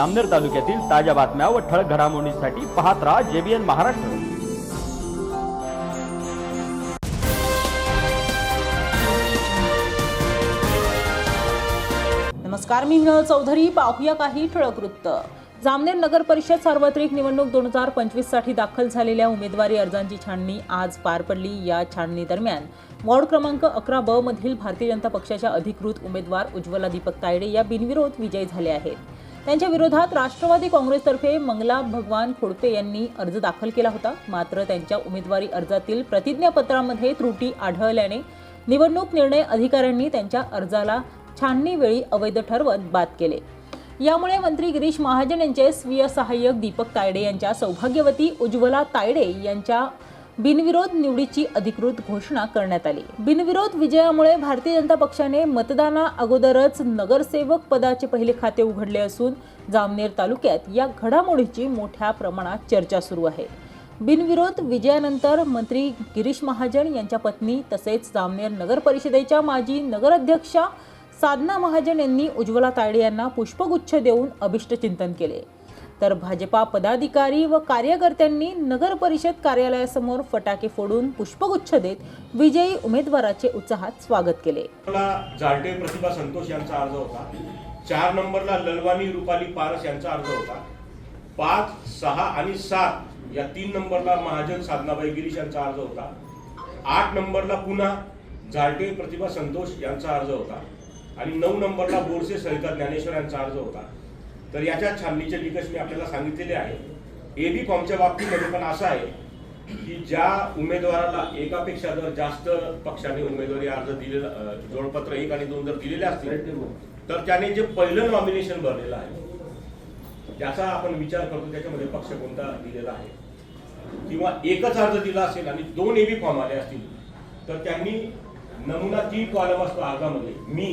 अमनेर तालुक्यातील ताज्या बातम्या व ठळक घडामोडींसाठी पाहत राहा जेबीएन महाराष्ट्र. नमस्कार मी मिनल चौधरी. पाहूया काही ठळक वृत्त. जामनेर नगर परिषद सार्वत्रिक निवडणूक दोन हजार पंचवीससाठी दाखल झालेल्या उमेदवारी अर्जांची छाननी आज पार पडली. या छाननी दरम्यान वॉर्ड क्रमांक अकरा ब मधील भारतीय जनता पक्षाच्या अधिकृत उमेदवार उज्ज्वला दीपक तायडे या बिनविरोध विजयी झाले आहेत. त्यांच्या विरोधात राष्ट्रवादी काँग्रेसतर्फे मंगला भगवान खोडपे यांनी अर्ज दाखल केला होता. मात्र त्यांच्या उमेदवारी अर्जातील प्रतिज्ञापत्रामध्ये त्रुटी आढळल्याने निवडणूक निर्णय अधिकाऱ्यांनी त्यांच्या अर्जाला छाननीवेळी अवैध ठरवत बाद केले. यामुळे मंत्री गिरीश महाजन यांचे स्वीय सहाय्यक दीपक तायडे यांच्या सौभाग्यवती उज्ज्वला तायडे यांच्या बिनविरोध निवडीची अधिकृत घोषणा करण्यात आली. बिनविरोध विजयामुळे भारतीय जनता पक्षाने मतदाना अगोदरच नगरसेवक पदाचे पहिले खाते उघडले असून जामनेर तालुक्यात या घडामोडीची मोठ्या प्रमाणात चर्चा सुरू आहे. बिनविरोध विजयानंतर मंत्री गिरीश महाजन यांच्या पत्नी तसेच जामनेर नगर परिषदेच्या माजी नगराध्यक्षा साधना महाजन यांनी उज्ज्वला तायडे यांना पुष्पगुच्छ देऊन अभिष्टचिंतन केले. तर भाजपा पदाधिकारी व कार्यकर्त्यांनी नगर परिषद कार्यालयासमोर फटाके फोडून पुष्पगुच्छ देत विजयी उमेदवाराचे उत्साहात स्वागत केले. ला प्रतिभा संतोष यांचा अर्ज होता. चार नंबरला ललवानी रुपाली पारस यांचा अर्ज होता. पाच सहा आणि सात या तीन नंबरला महाजन साधनाबाई गिरीश यांचा अर्ज होता. आठ नंबरला पुन्हा जालटे प्रतिभा संतोष यांचा अर्ज होता. आणि नऊ नंबरला बोरसे सरिता ज्ञानेश्वर यांचा अर्ज होता. तर याच्या छाननीचे निकष मी आपल्याला सांगितलेले आहे. एबी फॉर्मच्या बाबतीमध्ये पण असं आहे की ज्या उमेदवाराला एकापेक्षा जर जास्त पक्षाने उमेदवारी अर्ज दिलेला जोडपत्र एक आणि दोन जर दिलेले असतील तर त्याने जे पहिलं नॉमिनेशन भरलेलं आहे ज्याचा आपण विचार करतो त्याच्यामध्ये पक्ष कोणता दिलेला आहे. किंवा एकच अर्ज दिला असेल आणि दोन एबी फॉर्म आले असतील तर त्यांनी नमुना तीन कॉलम असतो अर्जामध्ये मी.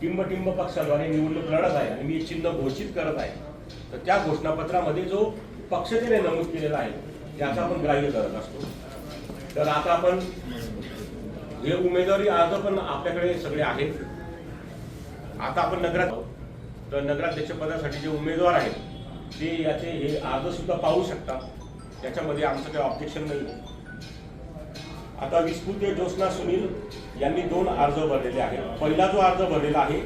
टिंबटिंब पक्षाद्वारे निवडणूक लढत आहे. आणि मी चिन्ह घोषित करत आहे. तर त्या घोषणापत्रामध्ये जो पक्ष नमूद केलेला आहे त्याचा आपण ग्राह्य करत असतो. तर आता आपण हे उमेदवारी अर्ज पण आपल्याकडे सगळे आहेत. आता आपण नगरात आहोत. तर नगराध्यक्ष पदासाठी जे उमेदवार आहेत ते याचे हे अर्ज सुद्धा पाहू शकतात. त्याच्यामध्ये आमचं काही ऑब्जेक्शन नाही आता विस्फुते ज्योत्ना सुनील यांनी दोन अर्ज भरलेले आहेत. पहिला जो अर्ज भरलेला आहे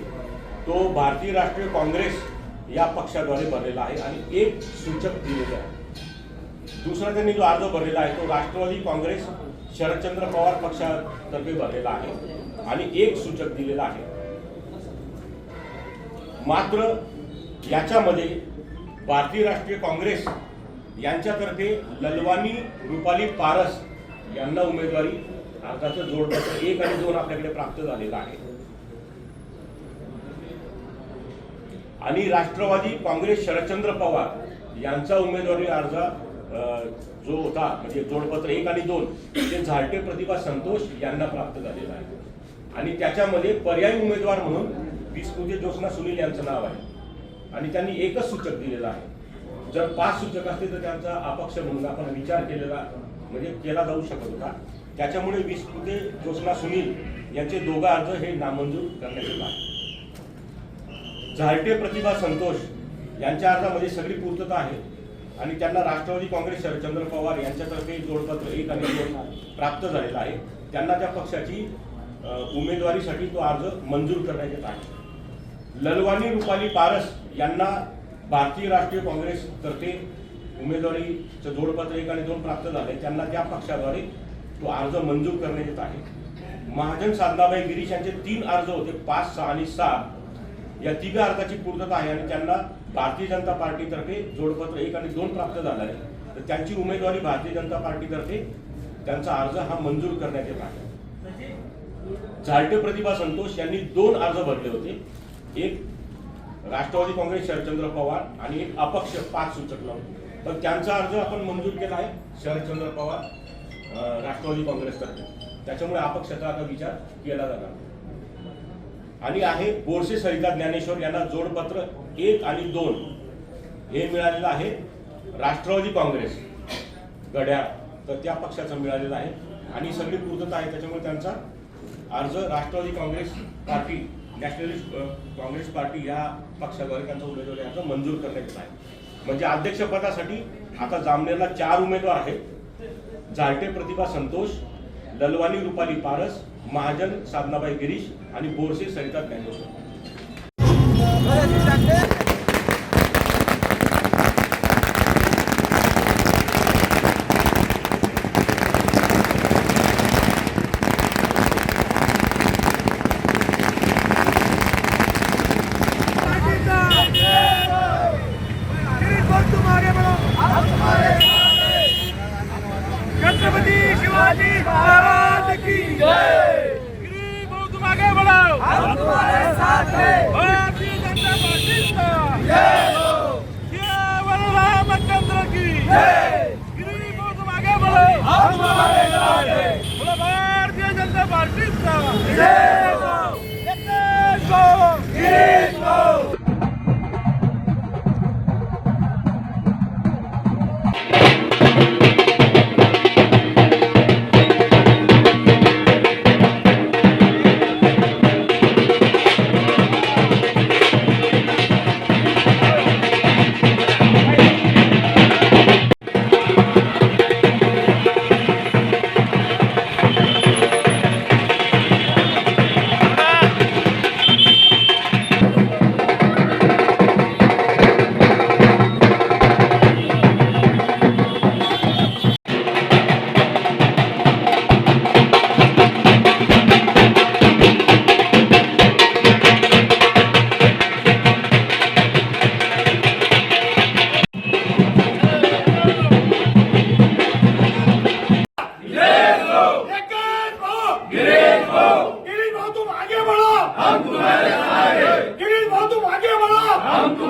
तो भारतीय राष्ट्रीय काँग्रेस या पक्षाद्वारे भरलेला आहे आणि एक सूचक दिलेले आहे. दुसरा त्यांनी जो अर्ज भरलेला आहे तो राष्ट्रवादी काँग्रेस शरदचंद्र पवार पक्षातर्फे भरलेला आहे आणि एक सूचक दिलेला आहे. मात्र याच्यामध्ये भारतीय राष्ट्रीय काँग्रेस यांच्यातर्फे ललवानी रुपाली पारस यांना उमेदवारी अर्जाचं जोडपत्र एक आणि दोन आपल्याकडे प्राप्त झालेलं आहे. आणि राष्ट्रवादी काँग्रेस शरदचंद्र पवार यांचा उमेदवारी अर्ज जो होता म्हणजे जोडपत्र एक आणि दोन ते झालटे प्रतिभा संतोष यांना प्राप्त झालेला आहे. आणि त्याच्यामध्ये पर्यायी उमेदवार म्हणून विस्कृती ज्योत्स्ना सुनील यांचं नाव आहे. आणि त्यांनी एकच सूचक दिलेलं आहे. जर पाच सूचक असतील तर त्यांचा अपक्ष म्हणून आपण विचार केलेला म्हणजे केला जाऊ शकत होता. त्याच्यामुळे विष्णुते ज्योत्ना सुनील यांचे दोघं अर्ज हे नामंजूर करण्यात येत आहे झारटे प्रतिभा संतोष यांच्या अर्जामध्ये सगळी पूर्तता आहे आणि त्यांना राष्ट्रवादी काँग्रेस शरदचंद्र पवार यांच्यातर्फे जोडपत्र एक आणि दोन प्राप्त झालेला आहे. त्यांना त्या पक्षाची उमेदवारीसाठी तो अर्ज मंजूर करण्यात येत आहे. ललवानी रुपाली पारस यांना भारतीय राष्ट्रीय काँग्रेसतर्फे उमेदवारीचं जोडपत्र एक आणि दोन प्राप्त झाले. त्यांना त्या पक्षाद्वारे तो अर्ज मंजूर करण्यात येत आहे. महाजन साधनाबाई गिरीश यांचे तीन अर्ज होते पाच सहा आणि सात. या तिघ अर्जाची पूर्तता आहे आणि त्यांना भारतीय जनता पार्टीतर्फे जोडपत्र एक आणि दोन प्राप्त झालं आहे तर त्यांची उमेदवारी भारतीय जनता पार्टीतर्फे त्यांचा अर्ज हा मंजूर करण्यात येत आहे. झालटे प्रतिभा संतोष यांनी दोन अर्ज भरले होते. एक राष्ट्रवादी काँग्रेस शरदचंद्र पवार आणि एक अपक्ष पाच सूचक लावून. तर त्यांचा अर्ज आपण मंजूर केला आहे शरदचंद्र पवार. राष्ट्रवादी काँग्रेसतर्फे. त्याच्यामुळे अपक्षाचा आता विचार केला जाणार. आणि आहे बोरसे सरिता ज्ञानेश्वर यांना जोडपत्र एक आणि दोन. हे मिळालेलं आहे राष्ट्रवादी काँग्रेस गड्या. तर त्या पक्षाचं मिळालेलं आहे. आणि सगळी पूर्तता आहे त्याच्यामुळे त्यांचा अर्ज Rashtravadi Congress Party Nationalist Congress Party या पक्षाद्वारे त्यांचा उमेदवारी अर्ज मंजूर करण्यात येत आहे. म्हणजे अध्यक्षपदासाठी आता जामनेरला चार उमेदवार आहेत. जाळटे प्रतिभा संतोष ललवानी रुपाली पारस महाजन साधनाबाई गिरीश आणि बोरसे सरिता ज्ञानेश्वर. शिवाजी महाराज की जय। गरीब हो तुम आगे बढ़ो हम तुम्हारे साथ हैं। भारतीय जनता पार्टी का। जय हो। केवल रामचंद्र की। जय। गरीब हो तुम आगे बढ़ो हम तुम्हारे साथ हैं। बोलो भारतीय जनता पार्टी का। जय हो। गिरीश को गिरीश